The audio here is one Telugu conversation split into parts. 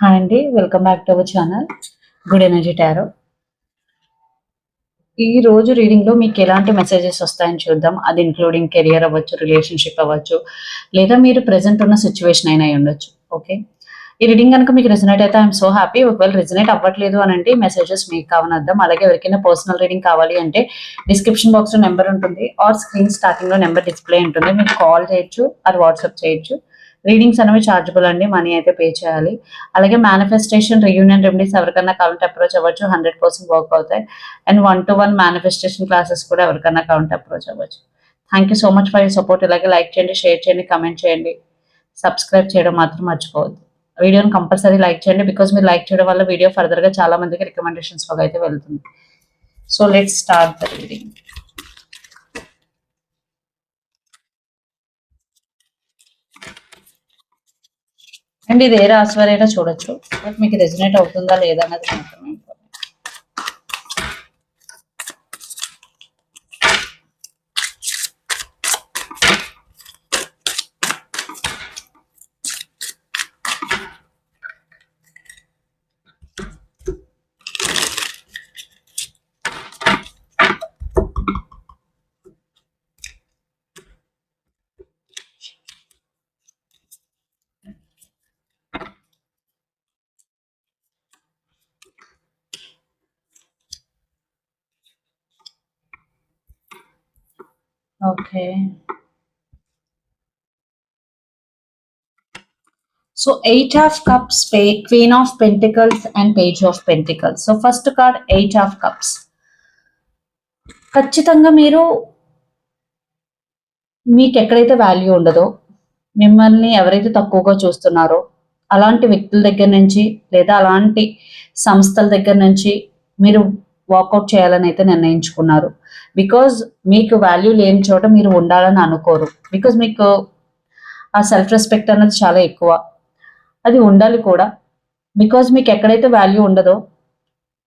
హాయ్ అండి welcome back to our channel good energy tarot ఈ రోజు రీడింగ్లో మీకు ఎలాంటి మెసేజెస్ వస్తాయని చూద్దాం. అది ఇంక్లూడింగ్ కెరియర్ అవ్వచ్చు రిలేషన్షిప్ అవ్వచ్చు లేదా మీరు ప్రెసెంట్ ఉన్న సిచ్యువేషన్ అయినా అయి ఉండొచ్చు. ఓకే ఈ రీడింగ్ కనుక మీకు రిజనేట్ అయితే ఐఎమ్ సో హ్యాపీ ఒకవేళ రిజనేట్ అవ్వట్లేదు అని అంటే మెసేజెస్ మీకు కావనద్దాం అలాగే ఎవరికైనా పర్సనల్ రీడింగ్ కావాలి అంటే డిస్క్రిప్షన్ బాక్స్లో నెంబర్ ఉంటుంది ఆర్ స్క్రీన్ స్టార్టింగ్లో నెంబర్ డిస్ప్లే ఉంటుంది. మీరు కాల్ చేయొచ్చు ఆర్ వాట్సాప్ చేయొచ్చు. రీడింగ్స్ అనేవి చార్జబుల్ అండి మనీ అయితే పే చేయాలి. అలాగే మేనిఫెస్టేషన్ రియూనియన్ రెమెడీస్ ఎవరికైనా కౌంట్ అప్రోచ్ అవ్వచ్చు హండ్రెడ్ పర్సెంట్ వర్క్ అవుతాయి. And one to one manifestation classes కూడా ఎవరికైనా కౌంట్ అప్రోచ్ అవ్వచ్చు. Thank you so much for you support ఇలాగే లైక్ చేయండి షేర్ చేయండి కమెంట్ చేయండి. సబ్స్క్రైబ్ చేయడం మాత్రం మర్చిపోవద్దు. వీడియోని కంపల్సరీ లైక్ చేయండి బికాస్ మీరు లైక్ చేయడం వల్ల వీడియో ఫర్దర్గా చాలా మందికి రికమెండేషన్స్ అయితే వెళ్తుంది. So let start the reading and ఇది ఏ రాశి వారైనా చూడొచ్చు. బట్ మీకు రెజినేట్ అవుతుందా లేదా అన్నది మాత్రమే. Okay. Okay so eight of cups pay queen of pentacles and page of pentacles so first card eight of cups ఖచ్చితంగా మీరు మీకు ఎక్కడైతే వాల్యూ ఉండదో మిమ్మల్ని ఎవరైతే తక్కువగా చూస్తున్నారో అలాంటి వ్యక్తుల దగ్గర నుంచి లేదా అలాంటి సంస్థల దగ్గర నుంచి మీరు వాకౌట్ చేయాలని అయితే నిర్ణయించుకున్నారు. బికాజ్ మీకు వాల్యూ లేని చోట మీరు ఉండాలని అనుకోరు. బికాజ్ మీకు ఆ సెల్ఫ్ రెస్పెక్ట్ అన్నది చాలా ఎక్కువ. అది ఉండాలి కూడా. బికాజ్ మీకు ఎక్కడైతే వాల్యూ ఉండదో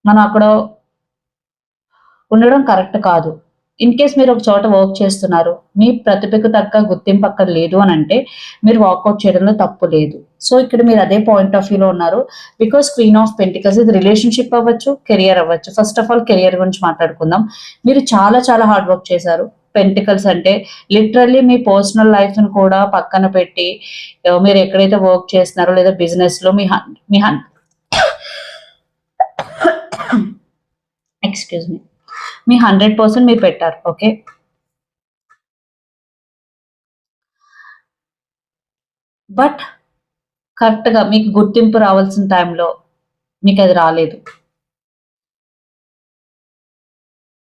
మనం అక్కడ ఉండడం కరెక్ట్ కాదు. ఇన్ కేస్ మీరు ఒక చోట వర్క్ చేస్తున్నారు మీ ప్రతిభకు తగ్గ గుర్తింపు అక్కడ లేదు అని అంటే మీరు వాకౌట్ చేయడంలో తప్పు లేదు. సో ఇక్కడ మీరు అదే పాయింట్ ఆఫ్ వ్యూలో ఉన్నారు. బికాస్ క్వీన్ ఆఫ్ పెంటికల్స్ ఇది రిలేషన్షిప్ అవ్వచ్చు కెరియర్ అవ్వచ్చు. ఫస్ట్ ఆఫ్ ఆల్ కెరియర్ గురించి మాట్లాడుకుందాం. మీరు చాలా చాలా హార్డ్ వర్క్ చేశారు. పెంటికల్స్ అంటే లిటరల్లీ మీ పర్సనల్ లైఫ్ని కూడా పక్కన పెట్టి మీరు ఎక్కడైతే వర్క్ చేస్తున్నారో లేదా బిజినెస్లో మీ హన్- మీ ఎక్స్క్యూజ్ మీ మీ హండ్రెడ్ పర్సెంట్ మీరు పెట్టారు ఓకే? బట్ కరెక్ట్గా మీకు గుర్తింపు రావాల్సిన టైంలో మీకు అది రాలేదు.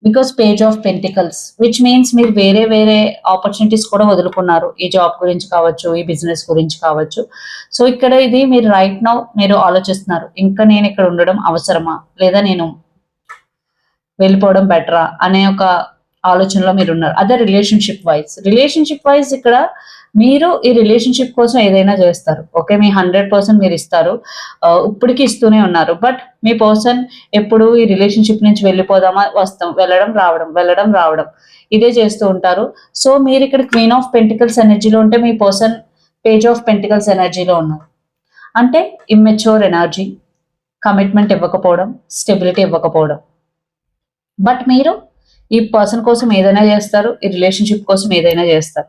Because page of pentacles which means మీరు వేరే వేరే ఆపర్చునిటీస్ కూడా వదులుకున్నారు. ఈ జాబ్ గురించి కావచ్చు ఈ బిజినెస్ గురించి కావచ్చు. సో ఇక్కడ ఇది మీరు రైట్ నౌ మీరు ఆలోచిస్తున్నారు. ఇంకా నేను ఇక్కడ ఉండడం అవసరమా? లేదా నేను వెళ్ళిపోవడం బెటరా అనే ఒక ఆలోచనలో మీరు ఉన్నారు. అదే రిలేషన్షిప్ వైజ్ రిలేషన్షిప్ వైజ్ ఇక్కడ మీరు ఈ రిలేషన్షిప్ కోసం ఏదైనా చేస్తారు. ఓకే మీ హండ్రెడ్ పర్సెంట్ మీరు ఇస్తారు. ఇప్పటికి ఇప్పటికీ ఇస్తూనే ఉన్నారు. బట్ మీ పర్సన్ ఎప్పుడు ఈ రిలేషన్షిప్ నుంచి వెళ్ళిపోదామా? వస్తాం. వెళ్ళడం రావడం వెళ్ళడం రావడం. ఇదే చేస్తూ ఉంటారు. సో మీరు ఇక్కడ క్వీన్ ఆఫ్ పెంటికల్స్ ఎనర్జీలో ఉంటే మీ పర్సన్ పేజ్ ఆఫ్ పెంటికల్స్ ఎనర్జీలో ఉన్నారు. అంటే ఇమ్మెచ్యూర్ ఎనర్జీ కమిట్మెంట్ ఇవ్వకపోవడం స్టెబిలిటీ ఇవ్వకపోవడం. బట్ మీరు ఈ పర్సన్ కోసం ఏదైనా చేస్తారు ఈ రిలేషన్షిప్ కోసం ఏదైనా చేస్తారు.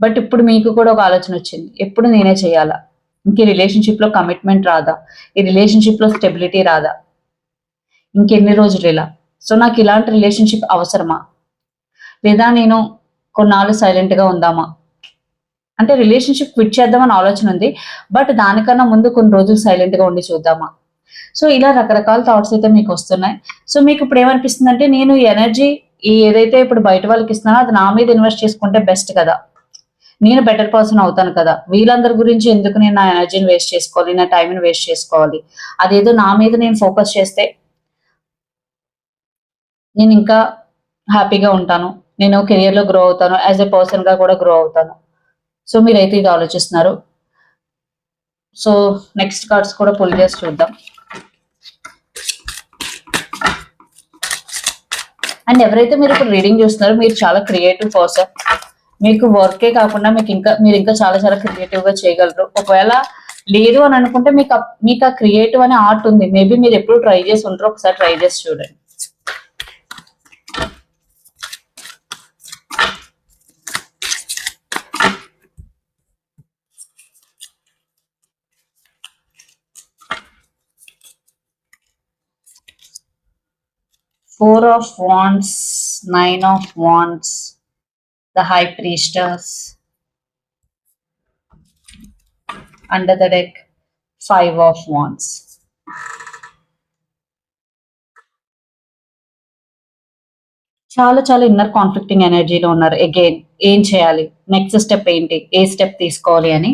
బట్ ఇప్పుడు మీకు కూడా ఒక ఆలోచన వచ్చింది. ఎప్పుడు నేనే చేయాలా? ఇంక ఈ రిలేషన్షిప్లో కమిట్మెంట్ రాదా? ఈ రిలేషన్షిప్లో స్టెబిలిటీ రాదా? ఇంకెన్ని రోజులు ఇలా? సో నాకు ఇలాంటి రిలేషన్షిప్ అవసరమా? లేదా నేను కొన్నాళ్ళు సైలెంట్గా ఉందామా? అంటే రిలేషన్షిప్ క్విట్ చేద్దామని ఆలోచన ఉంది. బట్ దానికన్నా ముందు కొన్ని రోజులు సైలెంట్గా ఉండి చూద్దామా? సో ఇలా రకరకాల థాట్స్ అయితే మీకు వస్తున్నాయి. సో మీకు ఇప్పుడు ఏమనిపిస్తుంది అంటే నేను ఎనర్జీ ఈ ఏదైతే ఇప్పుడు బయట వాళ్ళకి ఇస్తున్నానో అది నా మీద ఇన్వెస్ట్ చేసుకుంటే బెస్ట్ కదా. నేను బెటర్ పర్సన్ అవుతాను కదా. వీళ్ళందరి గురించి ఎందుకు నేను నా ఎనర్జీని వేస్ట్ చేసుకోవాలి? నా టైంని వేస్ట్ చేసుకోవాలి? అదేదో నా మీద నేను ఫోకస్ చేస్తే నేను ఇంకా హ్యాపీగా ఉంటాను. నేను కెరియర్లో గ్రో అవుతాను. యాజ్ ఎ పర్సన్గా కూడా గ్రో అవుతాను. సో మీరైతే ఇది ఆలోచిస్తున్నారు. సో నెక్స్ట్ కార్డ్స్ కూడా పుల్ చేసి చూద్దాం. అండ్ ఎవరైతే మీరు ఇప్పుడు రీడింగ్ చూస్తున్నారో మీరు చాలా క్రియేటివ్ పర్సన్ మీకు వర్కే కాకుండా మీకు ఇంకా మీరు ఇంకా చాలా చాలా క్రియేటివ్గా చేయగలరు. ఒకవేళ లేదు అని అనుకుంటే మీకు మీకు ఆ క్రియేటివ్ అనే ఆర్ట్ ఉంది. మేబీ మీరు ఎప్పుడు ట్రై చేసి ఉంటారో ఒకసారి ట్రై చేసి చూడండి. Four of wands nine of wands the high priestess under the deck five of wands చాలా చాలా ఇన్నర్ కాన్ఫ్లిక్టింగ్ ఎనర్జీలో ఉన్నారు. అగైన్ ఏం చేయాలి? నెక్స్ట్ స్టెప్ ఏంటి? ఏ స్టెప్ తీసుకోవాలి అని.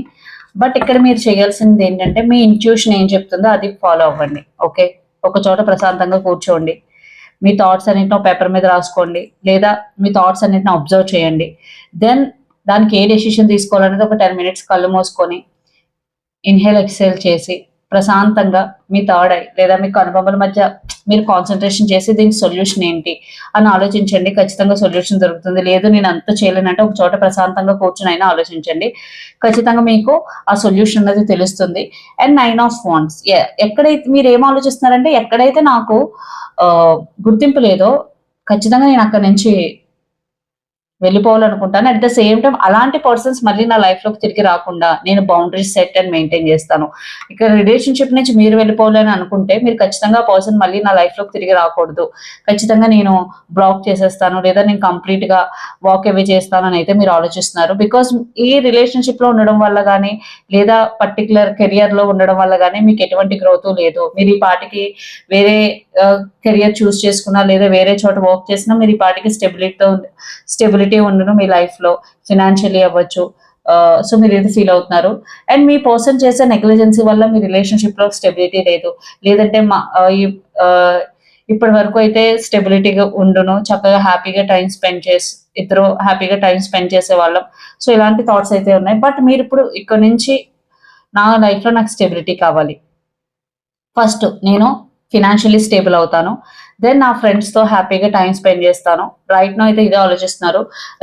బట్ ఇక్కడ మీరు చేయాల్సింది ఏంటంటే మీ ఇంట్యూషన్ ఏం చెప్తుందో అది ఫాలో అవ్వండి. ఓకే ఒక చోట ప్రశాంతంగా కూర్చోండి. మీ థాట్స్ అన్నింటిని పేపర్ మీద రాసుకోండి. లేదా మీ థాట్స్ అన్నింటిని అబ్జర్వ్ చేయండి. దెన్ దానికి ఏ డెసిషన్ తీసుకోవాలనేది ఒక టెన్ మినిట్స్ కళ్ళు మూసుకొని ఇన్హేల్ ఎక్సేల్ చేసి ప్రశాంతంగా మీ థర్డ్ ఐ లేదా మీ కనుబొమ్మల మధ్య మీరు కాన్సన్ట్రేషన్ చేసి దీనికి సొల్యూషన్ ఏంటి అని ఆలోచించండి. ఖచ్చితంగా సొల్యూషన్ దొరుకుతుంది. లేదు నేను అంత చేయలేనంటే ఒక చోట ప్రశాంతంగా కూర్చుని అయినా ఆలోచించండి. ఖచ్చితంగా మీకు ఆ సొల్యూషన్ అనేది తెలుస్తుంది. అండ్ నైన్ ఆఫ్ ఫోన్స్ ఎక్కడైతే మీరు ఏం ఆలోచిస్తున్నారంటే ఎక్కడైతే నాకు గుర్తింపు లేదో ఖచ్చితంగా నేను అక్కడ నుంచి వెళ్ళిపోవాలనుకుంటాను. అట్ ద సేమ్ టైం అలాంటి పర్సన్స్ మళ్ళీ నా లైఫ్లోకి తిరిగి రాకుండా నేను బౌండరీస్ సెట్ అండ్ మెయింటైన్ చేస్తాను. ఇక్కడ రిలేషన్షిప్ నుంచి మీరు వెళ్ళిపోవాలని అనుకుంటే మీరు ఖచ్చితంగా పర్సన్ మళ్ళీ నా లైఫ్లోకి తిరిగి రాకూడదు. ఖచ్చితంగా నేను బ్లాక్ చేసేస్తాను లేదా నేను కంప్లీట్గా వాక్ అవే చేస్తాను అని అయితే మీరు ఆలోచిస్తున్నారు. బికాస్ ఈ రిలేషన్షిప్లో ఉండడం వల్ల కానీ లేదా పర్టికులర్ కెరియర్లో ఉండడం వల్ల కానీ మీకు ఎటువంటి గ్రోత్ లేదు. మీరు ఈ పాటికి వేరే కెరియర్ చూస్ చేసుకున్నా లేదా వేరే చోట వర్క్ చేసినా మీరు ఈ పాటికి స్టెబిలిటీతో స్టెబిలిటీ ఉండను మీ లైఫ్లో ఫినాన్షియలీ అవ్వచ్చు. సో మీరు ఇది ఫీల్ అవుతున్నారు. అండ్ మీ పర్సన్ చేసే నెగ్లిజెన్సీ వల్ల మీ రిలేషన్షిప్లో స్టెబిలిటీ లేదు. లేదంటే మా ఈ- ఇప్పటి వరకు అయితే స్టెబిలిటీగా ఉండును. చక్కగా హ్యాపీగా టైం స్పెండ్ చేసి ఇద్దరు హ్యాపీగా టైం స్పెండ్ చేసే వాళ్ళం. సో ఇలాంటి థాట్స్ అయితే ఉన్నాయి. బట్ మీరు ఇప్పుడు ఇక్కడ నుంచి నా లైఫ్లో నాకు స్టెబిలిటీ కావాలి. ఫస్ట్ నేను ఫినాన్షియలీ స్టేబుల్ అవుతాను. దెన్ నా ఫ్రెండ్స్తో హ్యాపీగా టైం స్పెండ్ చేస్తాను. రైట్ నో అయితే ఇదే ఆలోచిస్తున్నారు.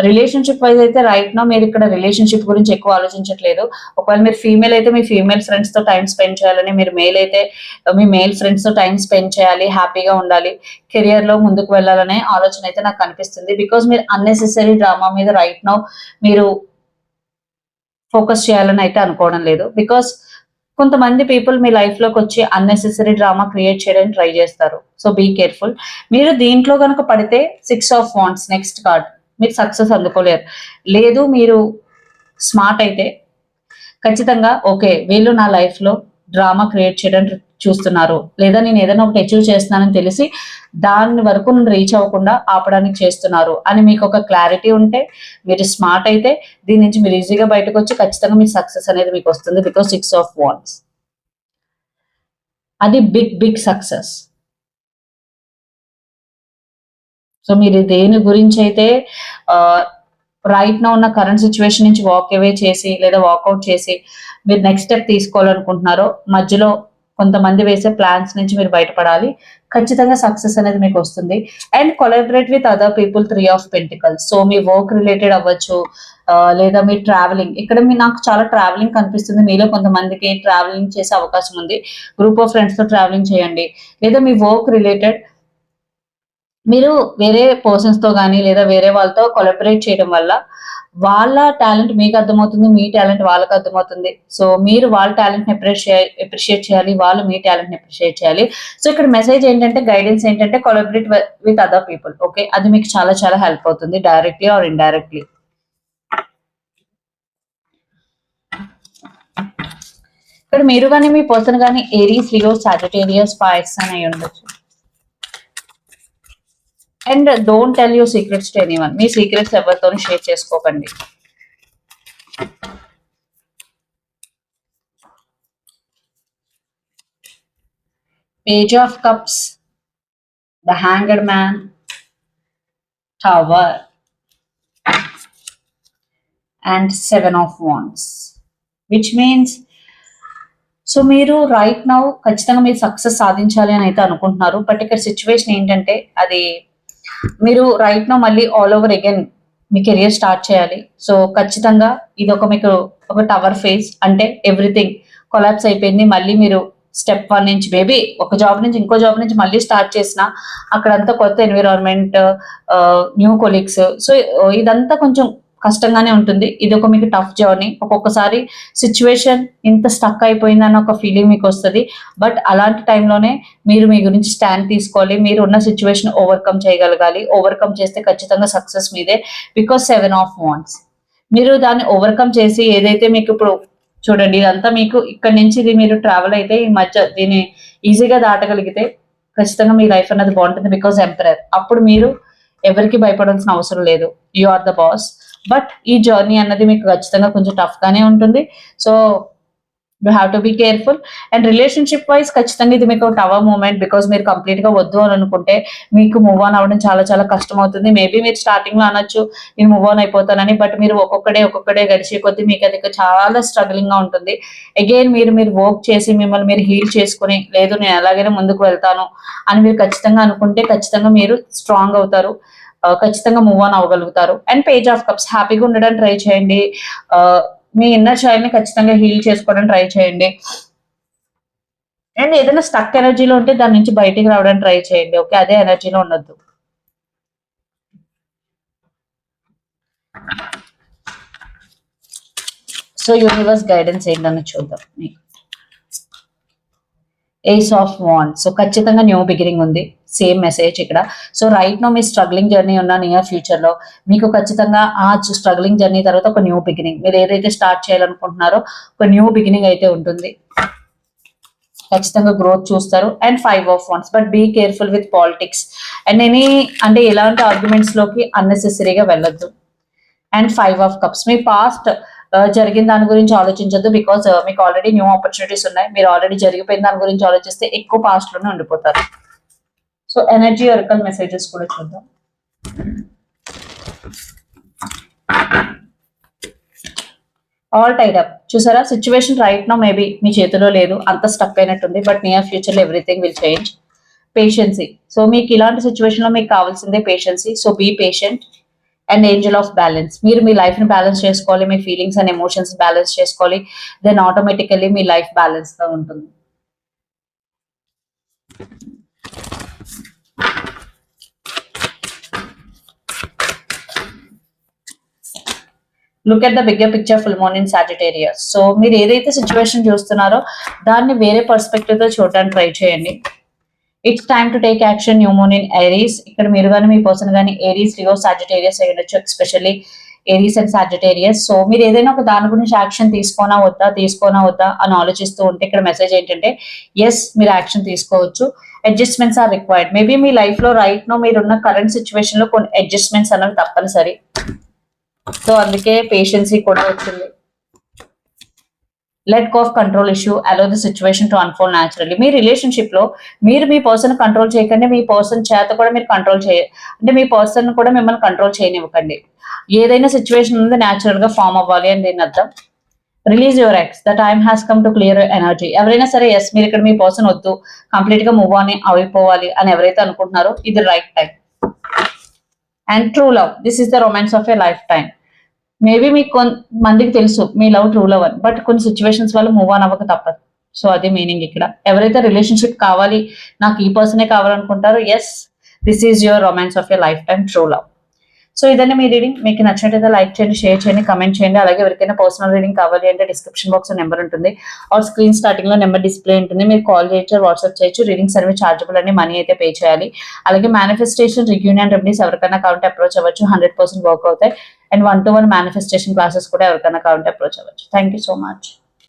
రిలేషన్షిప్ వైజ్ అయితే రైట్ నో మీరు ఇక్కడ రిలేషన్షిప్ గురించి ఎక్కువ ఆలోచించట్లేదు. ఒకవేళ మీరు ఫీమేల్ అయితే మీ ఫీమేల్ ఫ్రెండ్స్తో టైం స్పెండ్ చేయాలని మీరు మేల్ అయితే మీ మేల్ ఫ్రెండ్స్తో టైం స్పెండ్ చేయాలి హ్యాపీగా ఉండాలి కెరియర్లో ముందుకు వెళ్ళాలనే ఆలోచన అయితే నాకు కనిపిస్తుంది బికాస్ మీరు అన్నెసెసరీ డ్రామా మీద రైట్ నో మీరు ఫోకస్ చేయాలని అయితే అనుకోవడం లేదు. బికాస్ కొంతమంది పీపుల్ మీ లైఫ్లోకి వచ్చి అన్నెసెసరీ డ్రామా క్రియేట్ చేయడానికి ట్రై చేస్తారు. సో బీ కేర్ఫుల్ మీరు దీంట్లో కనుక పడితే six of wands next card మీరు సక్సెస్ అందుకోలేరు. లేదు మీరు స్మార్ట్ అయితే ఖచ్చితంగా ఓకే వీళ్ళు నా లైఫ్లో డ్రామా క్రియేట్ చేయడానికి చూస్తున్నారు. లేదా నేను ఏదైనా ఒకటి అచీవ్ చేస్తున్నానని తెలిసి దాని వరకు నేను రీచ్ అవ్వకుండా ఆపడానికి చేస్తున్నారు అని మీకు ఒక క్లారిటీ ఉంటే మీరు స్మార్ట్ అయితే దీని నుంచి మీరు ఈజీగా బయటకు వచ్చి ఖచ్చితంగా మీ సక్సెస్ అనేది మీకు వస్తుంది బికాస్ సిక్స్ ఆఫ్ వాన్స్ అది బిగ్ బిగ్ సక్సెస్ సో మీరు దేని గురించి అయితే రైట్ నా ఉన్న కరెంట్ సిచ్యువేషన్ నుంచి వాక్ అవే చేసి లేదా వాకౌట్ చేసి మీరు నెక్స్ట్ స్టెప్ తీసుకోవాలనుకుంటున్నారో మధ్యలో కొంతమంది వేసే ప్లాన్స్ నుంచి మీరు బయటపడాలి. ఖచ్చితంగా సక్సెస్ అనేది మీకు వస్తుంది. And collaborate with other people three of pentacles so me work related అవ్వచ్చు లేదా మీ ట్రావెలింగ్ ఇక్కడ మీ నాకు చాలా ట్రావెలింగ్ కనిపిస్తుంది. మీలో కొంతమందికి ట్రావెలింగ్ చేసే అవకాశం ఉంది. గ్రూప్ ఆఫ్ ఫ్రెండ్స్తో ట్రావెలింగ్ చేయండి. లేదా మీ వర్క్ రిలేటెడ్ మీరు వేరే పర్సన్స్తో కానీ లేదా వేరే వాళ్ళతో కొలబరేట్ చేయడం వల్ల వాళ్ళ టాలెంట్ మీకు అర్థమవుతుంది మీ టాలెంట్ వాళ్ళకి అర్థమవుతుంది. సో మీరు వాళ్ళ టాలెంట్ని అప్రిషియేట్ అప్రిషియేట్ చేయాలి వాళ్ళు మీ టాలెంట్ని అప్రిషియేట్ చేయాలి. సో ఇక్కడ మెసేజ్ ఏంటంటే గైడెన్స్ ఏంటంటే collaborate with other people okay అది మీకు చాలా చాలా హెల్ప్ అవుతుంది డైరెక్ట్లీ ఆర్ ఇండైరెక్ట్లీ ఇక్కడ మీరు కానీ మీ పర్సన్ కానీ ఏరియస్ లియో సాజిటేరియస్ ఫైర్స్ అని అయి ఉండొచ్చు. And don't tell you secrets to anyone me secrets ఎవరితో షేర్ చేసుకోకండి. Page of cups the hanger man tower and seven of wands which means so మీరు రైట్ నౌ ఖచ్చితంగా మీరు సక్సెస్ సాధించాలి అని అయితే అనుకుంటున్నారు బట్ ఇక్కడ సిచ్యువేషన్ ఏంటంటే అది మీరు రైట్ నో మళ్ళీ ఆల్ ఓవర్ అగైన్ మీ కెరియర్ స్టార్ట్ చేయాలి. సో ఖచ్చితంగా ఇది ఒక మీకు ఒక టవర్ ఫేస్ అంటే ఎవ్రీథింగ్ కొలాప్స్ అయిపోయింది. మళ్ళీ మీరు స్టెప్ వన్ నుంచి మేబీ ఒక జాబ్ నుంచి ఇంకో జాబ్ నుంచి మళ్ళీ స్టార్ట్ చేసిన అక్కడంతా కొత్త ఎన్విరాన్మెంట్ న్యూ కొలీగ్స్ సో ఇదంతా కొంచెం కష్టంగానే ఉంటుంది. ఇది ఒక మీకు టఫ్ జర్నీ ఒక్కొక్కసారి సిచ్యువేషన్ ఇంత స్టక్ అయిపోయిందన్న ఒక ఫీలింగ్ మీకు వస్తుంది. బట్ అలాంటి టైంలోనే మీరు మీ గురించి స్టాండ్ తీసుకోవాలి. మీరు ఉన్న సిచ్యువేషన్ ఓవర్కమ్ చేయగలగాలి. ఓవర్కమ్ చేస్తే ఖచ్చితంగా సక్సెస్ మీదే. బికాస్ సెవెన్ ఆఫ్ వాన్స్ మీరు దాన్ని ఓవర్కమ్ చేసి ఏదైతే మీకు ఇప్పుడు చూడండి ఇదంతా మీకు ఇక్కడ నుంచి ఇది మీరు ట్రావెల్ అయితే ఈ మధ్య దీన్ని ఈజీగా దాటగలిగితే ఖచ్చితంగా మీ లైఫ్ అన్నది బాగుంటుంది. బికాస్ ఎంపరర్ అప్పుడు మీరు ఎవరికి భయపడాల్సిన అవసరం లేదు. You are the boss but ఈ జర్నీ అన్నది మీకు ఖచ్చితంగా కొంచెం టఫ్ గానే ఉంటుంది. So you have to be careful and relationship wise ఖచ్చితంగా ఇది మీకు టవర్ మూమెంట్ బికాస్ మీరు కంప్లీట్గా వద్దు అని అనుకుంటే మీకు మూవ్ ఆన్ అవ్వడం చాలా చాలా కష్టం అవుతుంది. మేబీ మీరు స్టార్టింగ్లో అనొచ్చు నేను మూవ్ ఆన్ అయిపోతానని బట్ మీరు ఒక్కొక్కడే ఒక్కొక్కడే గడిచే కొద్దీ మీకు అది చాలా స్ట్రగ్లింగ్గా ఉంటుంది. అగైన్ మీరు మీరు వర్క్ చేసి మిమ్మల్ని మీరు హీల్ చేసుకుని లేదు నేను ఎలాగైనా ముందుకు వెళ్తాను అని మీరు ఖచ్చితంగా అనుకుంటే ఖచ్చితంగా మీరు స్ట్రాంగ్ అవుతారు. ఖచ్చితంగా మూవ్ ఆన్ అవ్వగలుగుతారు. అండ్ పేజ్ ఆఫ్ కప్స్ హ్యాపీగా ఉండడానికి ట్రై చేయండి. మీ ఇన్నర్ చైల్డ్ని ఖచ్చితంగా హీల్ చేసుకోవడానికి ట్రై చేయండి. అండ్ ఏదైనా స్టక్ ఎనర్జీలో ఉంటే దాని నుంచి బయటికి రావడానికి ట్రై చేయండి. ఓకే అదే ఎనర్జీలో ఉండొద్దు. సో యూనివర్స్ గైడెన్స్ ఏంటని చూద్దాం. మీకు ఏస్ ఆఫ్ వాన్ సో ఖచ్చితంగా న్యూ బిగినింగ్ ఉంది. సేమ్ మెసేజ్ ఇక్కడ. సో రైట్ నో మీ స్ట్రగ్లింగ్ జర్నీ ఉన్న నియర్ ఫ్యూచర్లో మీకు ఖచ్చితంగా ఆ స్ట్రగ్లింగ్ జర్నీ తర్వాత ఒక న్యూ బిగినింగ్ మీరు ఏదైతే స్టార్ట్ చేయాలనుకుంటున్నారో ఒక న్యూ బిగినింగ్ అయితే ఉంటుంది. ఖచ్చితంగా గ్రోత్ చూస్తారు. And five of wands but be careful with politics and any అంటే ఎలాంటి ఆర్గ్యుమెంట్స్లోకి అన్నెసెసరీగా వెళ్ళొద్దు. అండ్ ఫైవ్ ఆఫ్ కప్స్ మీ పాస్ట్ జరిగిన దాని గురించి ఆలోచించద్దు బికాస్ మీకు ఆల్రెడీ న్యూ ఆపర్చునిటీస్ ఉన్నాయి. మీరు ఆల్రెడీ జరిగిపోయిన దాని గురించి ఆలోచిస్తే ఎక్కువ పాస్ట్లోనే ఉండిపోతారు. సో ఎనర్జీ ఒరకల్ మెసేజెస్ కూడా చూద్దాం. ఆల్ టైడ్ అప్ చూసారా? సిచ్యువేషన్ రైట్ నో మేబీ మీ చేతిలో లేదు. అంత స్టక్ అయినట్టుంది. బట్ నియర్ ఫ్యూచర్లో everything will change patience so మీకు ఇలాంటి సిచ్యువేషన్లో మీకు కావాల్సిందే patience so be patient and angel of balance మీరు మీ లైఫ్ని బ్యాలెన్స్ చేసుకోవాలి మీ ఫీలింగ్స్ అండ్ ఎమోషన్స్ బ్యాలెన్స్ చేసుకోవాలి దెన్ ఆటోమేటికల్లీ మీ లైఫ్ బ్యాలెన్స్గా ఉంటుంది. Look at the bigger picture full moon in Sagittarius so మీరు ఏదైతే సిచ్యువేషన్ చూస్తున్నారో దాన్ని వేరే పర్స్పెక్టివ్తో చూడడానికి ట్రై చేయండి. It's time to take action new moon in Aries ఇక్కడ మీరు కానీ మీ పర్సన్ కానీ ఏరీస్ లియో సాజిటేరియస్ అయి ఉండొచ్చు especially Aries and Sagittarius so మీరు ఏదైనా ఒక దాని గురించి యాక్షన్ తీసుకోనా వద్దా తీసుకోనా వద్దా అని ఆలోచిస్తూ ఉంటే ఇక్కడ మెసేజ్ ఏంటంటే ఎస్ మీరు యాక్షన్ తీసుకోవచ్చు. అడ్జస్ట్మెంట్స్ ఆర్ రిక్వైర్డ్ మేబీ మీ లైఫ్లో రైట్ నో మీరున్న కరెంట్ సిచ్యువేషన్లో కొన్ని అడ్జస్ట్మెంట్స్ అనేవి తప్పనిసరి. సో అందుకే పేషెన్సీ కూడా వచ్చింది. Let go of control issue allow the situation to unfold naturally మీ రిలేషన్షిప్లో మీరు మీ పర్సన్ కంట్రోల్ చేయకండి మీ పర్సన్ చేత కూడా మీరు కంట్రోల్ చేయ అంటే మీ పర్సన్ కూడా మిమ్మల్ని కంట్రోల్ చేయనివ్వకండి. ఏదైనా సిచ్యువేషన్ ఉంది న్యాచురల్గా ఫామ్ అవ్వాలి అని దీని అర్థం? Release your ex the time has come to clear energy ఎవరైనా సరే ఎస్ మీరు ఇక్కడ మీ పర్సన్ వద్దు కంప్లీట్గా మూవ్ ఆన్ అయిపోవాలి అని ఎవరైతే అనుకుంటున్నారో ఇది right time and true love this is the romance of a lifetime maybe మీకు కొన్ మందికి తెలుసు మీ లవ్ ట్రూ లవ్ అని బట్ కొన్ని సిచ్యువేషన్స్ వల్ల మూవ్ ఆన్ అవ్వక తప్పదు. సో అది మీనింగ్ ఇక్కడ. ఎవరైతే రిలేషన్షిప్ కావాలి నాకు ఈ పర్సనే కావాలనుకుంటారో yes this is your romance of your lifetime true love so ఇదన్నీ మీ రీడింగ్ మీకు నచ్చినట్టయితే లైక్ చేయండి షేర్ చేయండి కమెంట్ చేయండి. అలాగే ఎవరికైనా పర్సనల్ రీడింగ్ కావాలి అంటే డిస్క్రిప్షన్ బాక్స్ నెంబర్ ఉంటుంది. ఆర్ స్క్రీన్ స్టార్టింగ్లో నెంబర్ డిస్ప్లే ఉంటుంది. మీరు కాల్ చేయొచ్చు వాట్సాప్ చేయొచ్చు. రీడింగ్ సర్వీస్ చార్జబుల్ అని మనీ అయితే పే చేయాలి. అలాగే మేనిఫెస్టేషన్ రియూనియన్ రెమెడీస్ ఎవరికైనా కావాలంటే అప్రోచ్ అవ్వచ్చు. హండ్రెడ్ పర్సెంట్ వర్క్ అవుతాయి. And one to one manifestation classes కూడా ఎవరికైనా కావాలంటే అప్రోచ్ అవ్వచ్చు. Thank you so much